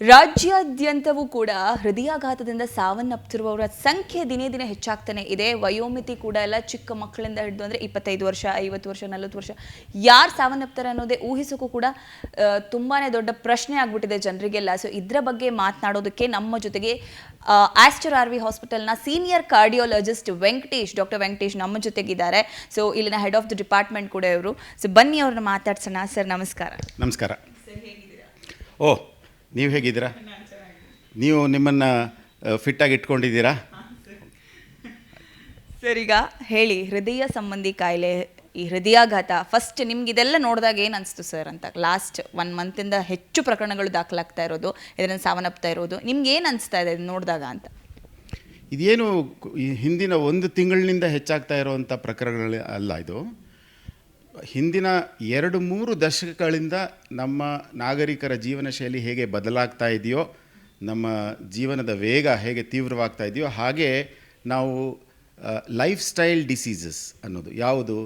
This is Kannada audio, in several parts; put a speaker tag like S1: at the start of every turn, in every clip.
S1: ರಾಜ್ಯಾದ್ಯಂತವೂ ಕೂಡ ಹೃದಯಾಘಾತದಿಂದ ಸಾವನ್ನಪ್ಪುತ್ತಿರುವವರ ಸಂಖ್ಯೆ ದಿನೇ ದಿನೇ ಹೆಚ್ಚಾಗ್ತಾನೆ ಇದೆ. ವಯೋಮಿತಿ ಕೂಡ ಎಲ್ಲ ಚಿಕ್ಕ ಮಕ್ಕಳಿಂದ ಹಿಡಿದು ಅಂದರೆ ಇಪ್ಪತ್ತೈದು ವರ್ಷ ಐವತ್ತು ವರ್ಷ ನಲವತ್ತು ವರ್ಷ. ಯಾರು ಸಾವನ್ನಪ್ತಾರೆ ಅನ್ನೋದೇ ಊಹಿಸೋಕ್ಕೂ ಕೂಡ ತುಂಬಾ ತುಂಬಾನೇ ದೊಡ್ಡ ಪ್ರಶ್ನೆ ಆಗ್ಬಿಟ್ಟಿದೆ ಜನರಿಗೆಲ್ಲ. ಸೊ ಇದರ ಬಗ್ಗೆ ಮಾತನಾಡೋದಕ್ಕೆ ನಮ್ಮ ಜೊತೆಗೆ Aster R V ಹಾಸ್ಪಿಟಲ್ನ senior cardiologist Venkatesh doctor Venkatesh ನಮ್ಮ ಜೊತೆಗಿದ್ದಾರೆ. ಸೊ ಇಲ್ಲಿನ ಹೆಡ್ ಆಫ್ ದ ಡಿಪಾರ್ಟ್ಮೆಂಟ್ ಕೂಡ ಇವರು. ಸೊ ಬನ್ನಿ ಅವ್ರನ್ನ ಮಾತಾಡ್ಸೋಣ. ಸರ್ ನಮಸ್ಕಾರ.
S2: ನಮಸ್ಕಾರ. ಓ ನೀವು ಹೇಗಿದ್ದೀರಾ? ನೀವು ನಿಮ್ಮನ್ನು ಫಿಟ್ಟಾಗಿ ಇಟ್ಕೊಂಡಿದ್ದೀರಾ?
S1: ಸರ್ ಈಗ ಹೇಳಿ ಹೃದಯ ಸಂಬಂಧಿ ಕಾಯಿಲೆ ಈ ಹೃದಯಾಘಾತ ಫಸ್ಟ್ ನಿಮ್ಗೆ ಇದೆಲ್ಲ ನೋಡಿದಾಗ ಏನು ಅನಿಸ್ತು ಸರ್ ಅಂತ? ಲಾಸ್ಟ್ ಒನ್ ಮಂತಿಂದ ಹೆಚ್ಚು ಪ್ರಕರಣಗಳು ದಾಖಲಾಗ್ತಾ ಇರೋದು ಇದರಿಂದ ಸಾವನ್ನಪ್ತಾ ಇರೋದು ನಿಮ್ಗೆ ಏನು ಅನಿಸ್ತಾ ಇದೆ ಇದನ್ನ ನೋಡಿದಾಗ ಅಂತ?
S2: ಇದೇನು ಹಿಂದಿನ ಒಂದು ತಿಂಗಳಿನಿಂದ ಹೆಚ್ಚಾಗ್ತಾ ಇರುವಂಥ ಪ್ರಕರಣಗಳು ಅಲ್ಲ ಇದು. ಹಿಂದಿನ ಎರಡು ಮೂರು ದಶಕಗಳಿಂದ ನಮ್ಮ ನಾಗರಿಕರ ಜೀವನ ಶೈಲಿ ಹೇಗೆ ಬದಲಾಗ್ತಾ ಇದೆಯೋ, ನಮ್ಮ ಜೀವನದ ವೇಗ ಹೇಗೆ ತೀವ್ರವಾಗ್ತಾ ಇದೆಯೋ, ಹಾಗೆ ನಾವು ಲೈಫ್ ಸ್ಟೈಲ್ ಡಿಸೀಸಸ್ ಅನ್ನೋದು, ಯಾವುದು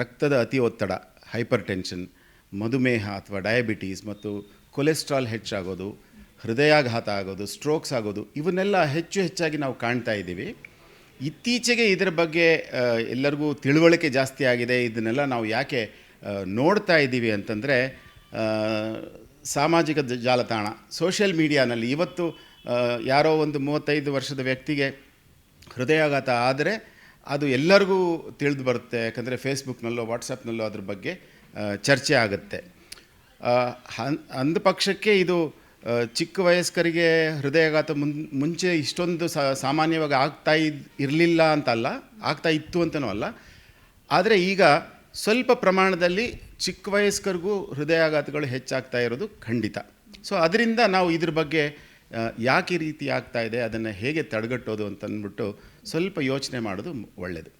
S2: ರಕ್ತದ ಅತಿ ಒತ್ತಡ ಹೈಪರ್ ಟೆನ್ಷನ್ ಮಧುಮೇಹ ಅಥವಾ ಡಯಾಬಿಟೀಸ್ ಮತ್ತು ಕೊಲೆಸ್ಟ್ರಾಲ್ ಹೆಚ್ಚಾಗೋದು, ಹೃದಯಾಘಾತ ಆಗೋದು ಸ್ಟ್ರೋಕ್ಸ್ ಆಗೋದು, ಇವನ್ನೆಲ್ಲ ಹೆಚ್ಚು ಹೆಚ್ಚಾಗಿ ನಾವು ಕಾಣ್ತಾ ಇದ್ದೀವಿ. ಇತ್ತೀಚೆಗೆ ಇದರ ಬಗ್ಗೆ ಎಲ್ಲರಿಗೂ ತಿಳುವಳಿಕೆ ಜಾಸ್ತಿ ಆಗಿದೆ. ಇದನ್ನೆಲ್ಲ ನಾವು ಯಾಕೆ ನೋಡ್ತಾ ಇದ್ದೀವಿ ಅಂತಂದರೆ ಸಾಮಾಜಿಕ ಜಾಲತಾಣ, ಸೋಷಿಯಲ್ ಮೀಡಿಯಾನಲ್ಲಿ ಇವತ್ತು ಯಾರೋ ಒಂದು ಮೂವತ್ತೈದು ವರ್ಷದ ವ್ಯಕ್ತಿಗೆ ಹೃದಯಾಘಾತ ಆದರೆ ಅದು ಎಲ್ಲರಿಗೂ ತಿಳಿದು ಬರುತ್ತೆ. ಯಾಕಂದರೆ ಫೇಸ್ಬುಕ್ನಲ್ಲೋ ವಾಟ್ಸಪ್ನಲ್ಲೋ ಅದ್ರ ಬಗ್ಗೆ ಚರ್ಚೆ ಆಗುತ್ತೆ. ಅಂದ ಪಕ್ಷಕ್ಕೆ ಇದು ಚಿಕ್ಕ ವಯಸ್ಕರಿಗೆ ಹೃದಯಾಘಾತ ಮುನ್, ಮುಂಚೆ ಇಷ್ಟೊಂದು ಸಾಮಾನ್ಯವಾಗಿ ಆಗ್ತಾ ಇದ್, ಇರಲಿಲ್ಲ ಅಂತಲ್ಲ, ಆಗ್ತಾ ಇತ್ತು ಅಂತನೂ ಅಲ್ಲ. ಆದರೆ ಈಗ ಸ್ವಲ್ಪ ಪ್ರಮಾಣದಲ್ಲಿ ಚಿಕ್ಕ ವಯಸ್ಕರಿಗೂ ಹೃದಯಾಘಾತಗಳು ಹೆಚ್ಚಾಗ್ತಾ ಇರೋದು ಖಂಡಿತ. ಸೊ ಅದರಿಂದ ನಾವು ಇದ್ರ ಬಗ್ಗೆ ಯಾಕೆ ರೀತಿ ಆಗ್ತಾ ಇದೆ, ಅದನ್ನು ಹೇಗೆ ತಡೆಗಟ್ಟೋದು ಅಂತ ಅಂದ್ಬಿಟ್ಟು ಸ್ವಲ್ಪ ಯೋಚನೆ ಮಾಡೋದು ಒಳ್ಳೆಯದು